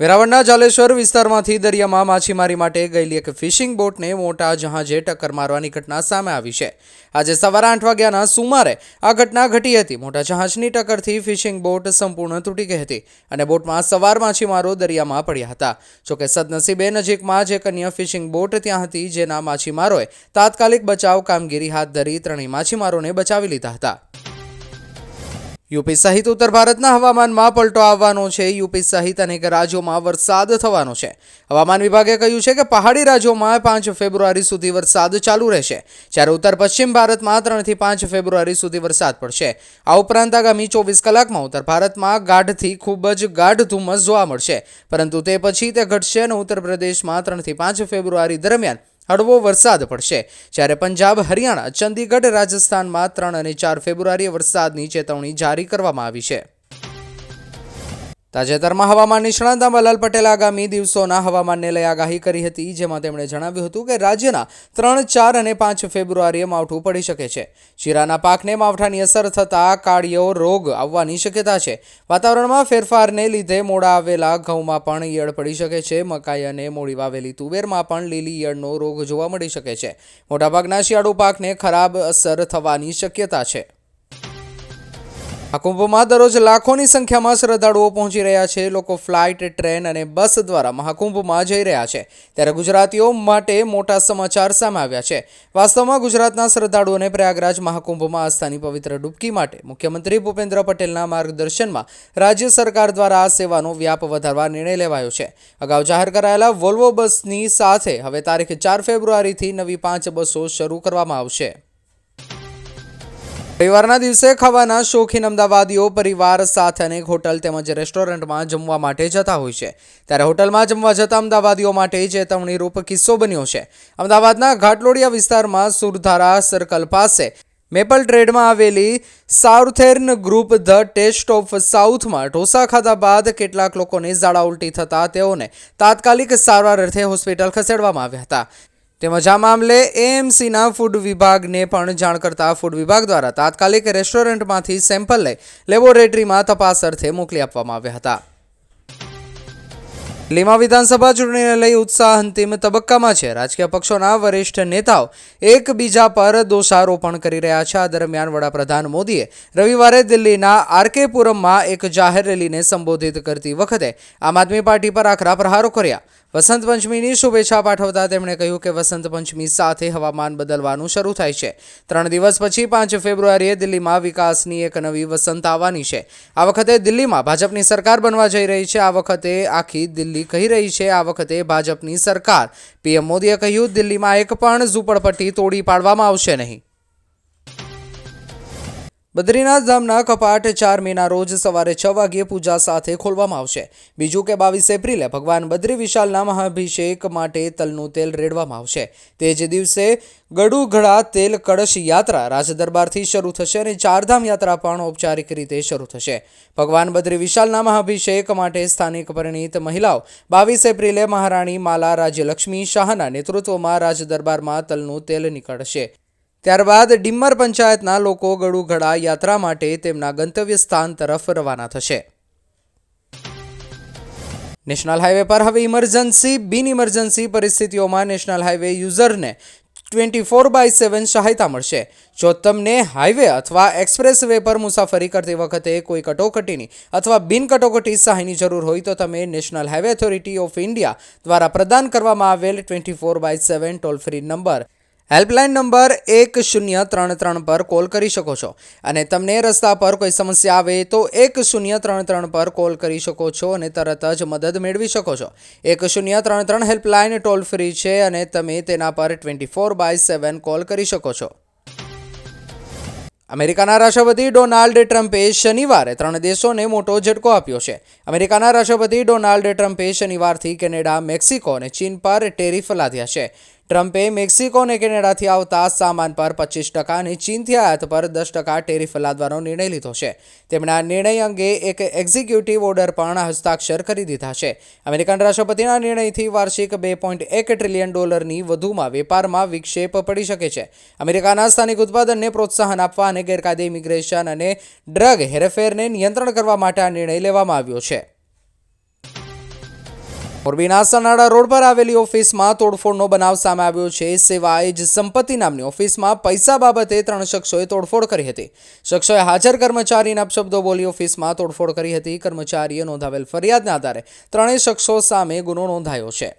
વેરાવળના જાલેશ્વર વિસ્તારમાંથી દરિયામાં માછીમારી માટે ગયેલી એક ફિશિંગ બોટને મોટા જહાજે ટક્કર મારવાની ઘટના સામે આવી છે. આજે સવારે આઠ વાગ્યાના સુમારે આ ઘટના ઘટી હતી. મોટા જહાજની ટક્કરથી ફિશિંગ બોટ સંપૂર્ણ તૂટી ગઈ હતી અને બોટમાં સવાર માછીમારો દરિયામાં પડ્યા હતા. જોકે સદનસીબે નજીકમાં જ એક અન્ય ફિશિંગ બોટ ત્યાં હતી જેના માછીમારોએ તાત્કાલિક બચાવ કામગીરી હાથ ધરી ત્રણેય માછીમારોને બચાવી લીધા હતા. યુપી સહિત ઉત્તર ભારતના હવામાનમાં પલટો આવવાનો છે. યુપી સહિત અનેક રાજ્યોમાં વરસાદ થવાનો છે. હવામાન વિભાગે કહ્યું છે કે પહાડી રાજ્યોમાં પાંચ ફેબ્રુઆરી સુધી વરસાદ ચાલુ રહેશે. જ્યારે ઉત્તર પશ્ચિમ ભારતમાં ત્રણથી પાંચ ફેબ્રુઆરી સુધી વરસાદ પડશે. આ ઉપરાંત આગામી ચોવીસ કલાકમાં ઉત્તર ભારતમાં ગાઢથી ખૂબ જ ગાઢ ધુમ્મસ જોવા મળશે. પરંતુ તે પછી તે ઘટશે અને ઉત્તર પ્રદેશમાં ત્રણથી પાંચ ફેબ્રુઆરી દરમિયાન હળવો વરસાદ પડશે. જ્યારે પંજાબ, હરિયાણા, ચંદીગઢ, રાજસ્થાનમાં ત્રણ અને ચાર ફેબ્રુઆરીએ વરસાદની ચેતવણી જારી કરવામાં આવી છે. તાજેતરમાં હવામાન નિષ્ણાત અંબાલાલ પટેલે આગામી દિવસોના હવામાનને લઈ આગાહી કરી હતી, જેમાં તેમણે જણાવ્યું હતું કે રાજ્યના ત્રણ, ચાર અને પાંચ ફેબ્રુઆરીએ માવઠું પડી શકે છે. શીરાના પાકને માવઠાની અસર થતાં કાળીઓ રોગ આવવાની શક્યતા છે. વાતાવરણમાં ફેરફારને લીધે મોડા આવેલા ઘઉંમાં પણ ઈયળ પડી શકે છે. મકાઈ અને મોડી વાવેલી તુવેરમાં પણ લીલી ઈયળનો રોગ જોવા મળી શકે છે. મોટાભાગના શિયાળુ પાકને ખરાબ અસર થવાની શક્યતા છે. આ કુંભમાં દરરોજ લાખોની સંખ્યામાં શ્રદ્ધાળુઓ પહોંચી રહ્યા છે. લોકો ફ્લાઇટ, ટ્રેન અને બસ દ્વારા મહાકુંભમાં જઈ રહ્યા છે. ત્યારે ગુજરાતીઓ માટે મોટા સમાચાર સામે આવ્યા છે. વાસ્તવમાં ગુજરાતના શ્રદ્ધાળુઓને પ્રયાગરાજ મહાકુંભમાં આસ્થાની પવિત્ર ડૂબકી માટે મુખ્યમંત્રી ભૂપેન્દ્ર પટેલના માર્ગદર્શનમાં રાજ્ય સરકાર દ્વારા આ સેવાનો વ્યાપ વધારવા નિર્ણય લેવાયો છે. અગાઉ જાહેર કરાયેલા વોલ્વો બસની સાથે હવે તારીખ ચાર ફેબ્રુઆરીથી નવી પાંચ બસો શરૂ કરવામાં આવશે. રવિવારના દિવસે ખાવાના શોખીન અમદાવાદીઓ પરિવાર સાથે અનેક હોટલ તેમજ રેસ્ટોરન્ટમાં જમવા માટે જતા હોય છે. ત્યારે હોટલમાં જમવા જતા અમદાવાદીઓ માટે ચેતવણી રૂપ કિસ્સો બન્યો છે. અમદાવાદના ઘાટલોડિયા વિસ્તારમાં સુરધારા સર્કલ પાસે મેપલ ટ્રેડમાં આવેલી southern group the test of સાઉથમાં dosa ખાધા બાદ કેટલાક લોકોને ઝાડા ઉલટી થતા તેઓને તાત્કાલિક સારવાર અર્થે હોસ્પિટલ ખસેડવામાં આવ્યા હતા. તેમજ આ મામલે એએમસીના ફૂડ વિભાગને પણ જાણ કરતા ફૂડ વિભાગ દ્વારા તાત્કાલિક રેસ્ટોરન્ટમાંથી સેમ્પલ લઈ લેબોરેટરીમાં તપાસ અર્થે મોકલી આપવામાં આવ્યા હતા. દિલ્હીમાં વિધાનસભા ચૂંટણીને લઈ ઉત્સાહ અંતિમ તબક્કામાં છે. રાજકીય પક્ષોના વરિષ્ઠ નેતાઓ એકબીજા પર દોષારોપણ કરી રહ્યા છે. આ દરમિયાન વડાપ્રધાન મોદીએ રવિવારે દિલ્હીના આરકેપુરમમાં એક જાહેર રેલીને સંબોધિત કરતી વખતે આમ આદમી પાર્ટી પર આકરા પ્રહારો કર્યા. વસંત પંચમીની શુભેચ્છા પાઠવતા તેમણે કહ્યું કે વસંત પંચમી સાથે હવામાન બદલવાનું શરૂ થાય છે. ત્રણ દિવસ પછી પાંચ ફેબ્રુઆરીએ દિલ્હીમાં વિકાસની એક નવી વસંત આવવાની છે. આ વખતે દિલ્હીમાં ભાજપની સરકાર બનવા જઈ રહી છે. આ વખતે આખી દિલ્હી કહી રહી છે. આ વખતે ભાજપની સરકાર. પીએમ મોદીએ કહ્યું, દિલ્હીમાં એક પણ ઝૂંપડપટ્ટી તોડી પાડવામાં આવશે નહીં. બદ્રીનાથ ધામના કપાટ ચાર મેના રોજ સવારે છ વાગ્યે પૂજા સાથે ખોલવામાં આવશે. બીજું કે બાવીસ એપ્રિલે ભગવાન બદ્રી વિશાલના મહાભિષેક માટે તલનું તેલ રેડવામાં આવશે. તે જ દિવસે ગડુઘડા તેલ કળશ યાત્રા રાજદરબારથી શરૂ થશે અને ચારધામ યાત્રા પણ ઔપચારિક રીતે શરૂ થશે. ભગવાન બદ્રી વિશાલના મહાભિષેક માટે સ્થાનિક પરિણીત મહિલાઓ બાવીસ એપ્રિલે મહારાણી માલા રાજ્યલક્ષ્મી શાહના નેતૃત્વમાં રાજદરબારમાં તલનું તેલ નીકળશે. ત્યારબાદ ડિમ્મર પંચાયતના લોકો ગળુઘડા યાત્રા માટે તેમના ગંતવ્ય સ્થાન તરફ રવાના થશે. નેશનલ હાઈવે પર હવે ઇમરજન્સી, બિન ઇમરજન્સી પરિસ્થિતિઓમાં નેશનલ હાઈવે યુઝરને ટ્વેન્ટી ફોર બાય સેવન સહાયતા મળશે. જો તમને હાઈવે અથવા એક્સપ્રેસ વે પર મુસાફરી કરતી વખતે કોઈ કટોકટીની અથવા બિન કટોકટી સહાયની જરૂર હોય તો તમે national highway authority of India દ્વારા પ્રદાન કરવામાં આવેલ twenty four by seven toll free number helpline number એક શૂન્ય ત્રણ ત્રણ પર કોલ કરી શકો છો. અને તમને રસ્તા પર કોઈ સમસ્યા આવે તો એક શૂન્ય ત્રણ ત્રણ પર કોલ કરી શકો છો અને તરત જ મદદ મેળવી શકો છો. એક શૂન્ય ત્રણ ત્રણ હેલ્પલાઇન ટોલ ફ્રી છે અને તમે તેના પર twenty four by seven call કરી શકો છો. અમેરિકાના રાષ્ટ્રપતિ ડોનાલ્ડ ટ્રમ્પે શનિવારે ત્રણ દેશોને મોટો ઝટકો આપ્યો છે. અમેરિકાના રાષ્ટ્રપતિ ડોનાલ્ડ ટ્રમ્પે શનિવારથી કેનેડા, મેક્સિકો અને ચીન પર ટેરિફ લાદ્યા છે. ટ્રમ્પે મેક્સિકો અને કેનેડાથી આવતા સામાન પર પચીસ ટકા અને ચીનથી આયાત પર દસ ટકા ટેરિફ લાદવાનો નિર્ણય લીધો છે. તેમણે આ નિર્ણય અંગે એક એક્ઝિક્યુટિવ ઓર્ડર પણ હસ્તાક્ષર કરી દીધા છે. અમેરિકન રાષ્ટ્રપતિના નિર્ણયથી વાર્ષિક બે પોઈન્ટ એક ટ્રિલિયન ડોલરની વધુમાં વેપારમાં વિક્ષેપ પડી શકે છે. અમેરિકાના સ્થાનિક ઉત્પાદનને પ્રોત્સાહન આપવા અને ગેરકાયદે ઇમિગ્રેશન અને ડ્રગ હેરફેરને નિયંત્રણ કરવા માટે આ નિર્ણય લેવામાં આવ્યો છે. મોરબીના સનાડા રોડ પર આવેલી ઓફિસમાં તોડફોડનો બનાવ સામે આવ્યો છે. સિવાય જ સંપત્તિ નામની ઓફિસમાં પૈસા બાબતે ત્રણ શખ્સોએ તોડફોડ કરી હતી. શખ્સોએ હાજર કર્મચારીના અપશબ્દો બોલી ઓફિસમાં તોડફોડ કરી હતી. કર્મચારીએ નોંધાવેલ ફરિયાદના આધારે ત્રણેય શખ્સો સામે ગુનો નોંધાયો છે.